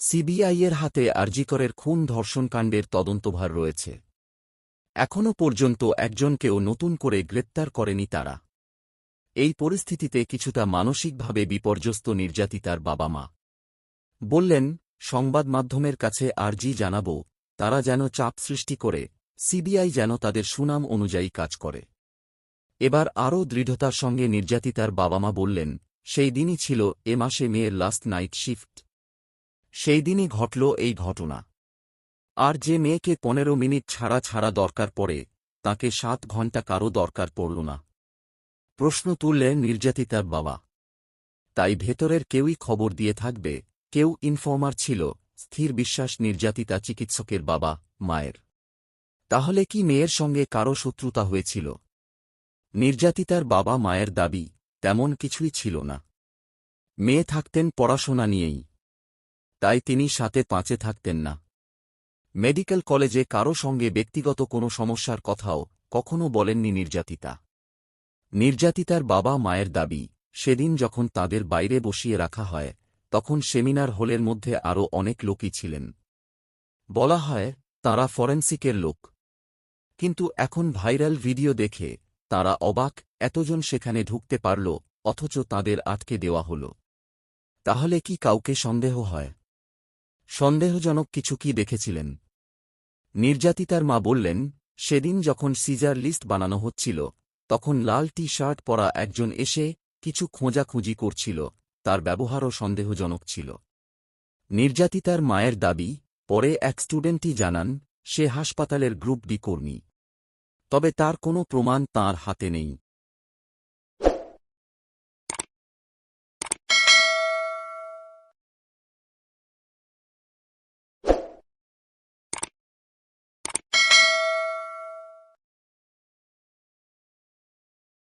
সিবিআইয়ের হাতে আরজিকরের খুন ধর্ষণকাণ্ডের তদন্তভার রয়েছে। এখনও পর্যন্ত একজনকেও নতুন করে গ্রেপ্তার করেনি তারা। এই পরিস্থিতিতে কিছুটা মানসিকভাবে বিপর্যস্ত নির্যাতিতার বাবা মা। বললেন, সংবাদ মাধ্যমের কাছে আর্জি জানাব, তারা যেন চাপ সৃষ্টি করে, সিবিআই যেন তাদের সুনাম অনুযায়ী কাজ করে। এবার আরও দৃঢ়তার সঙ্গে নির্যাতিতার বাবা মা বললেন, সেই দিনই ছিল এ মাসে মেয়ের লাস্ট নাইট শিফট সেই দিনই ঘটল এই ঘটনা। আর যে মেয়েকে পনেরো মিনিট ছাড়া ছাড়া দরকার পড়ে, তাকে সাত ঘণ্টা কারও দরকার পড়ল না। প্রশ্ন তুললেন নির্যাতিতার বাবা। তাই ভেতরের কেউই খবর দিয়ে থাকবে, কেউ ইনফর্মার ছিল, স্থির বিশ্বাস নির্যাতিতা চিকিৎসকের বাবা, মায়ের। তাহলে কি মেয়ের সঙ্গে কারও শত্রুতা হয়েছিল? নির্যাতিতার বাবা মায়ের দাবি তেমন কিছুই ছিল না। মেয়ে থাকতেন পড়াশোনা নিয়েই। তাই তিনি সাথে পাঁচে থাকতেন না। মেডিকেল কলেজে কারও সঙ্গে ব্যক্তিগত কোনো সমস্যার কথাও কখনো বলেননি নির্যাতিতা। নির্যাতিতার বাবা মায়ের দাবি, সেদিন যখন তাদের বাইরে বসিয়ে রাখা হয়, তখন সেমিনার হলের মধ্যে আরও অনেক লোকই ছিলেন। বলা হয়, তারা ফরেন্সিকের লোক। কিন্তু এখন ভাইরাল ভিডিও দেখে তারা অবাক, এতজন সেখানে ঢুকতে পারল, অথচ তাদের আটকে দেওয়া হল। তাহলে কি কাউকে সন্দেহ হয়? সন্দেহজনক কিছু কি দেখেছিলেন? নির্যাতিতার মা বললেন, সেদিন যখন সিজার লিস্ট বানানো হচ্ছিল, তখন লাল টি শার্ট পরা একজন এসে কিছু খোঁজাখুঁজি করছিল, তার ব্যবহারও সন্দেহজনক ছিল। নির্যাতিতার মায়ের দাবি, পরে এক স্টুডেন্টই জানান, সে হাসপাতালের গ্রুপ ডি কর্মী। তবে তার কোনো প্রমাণ তার হাতে নেই।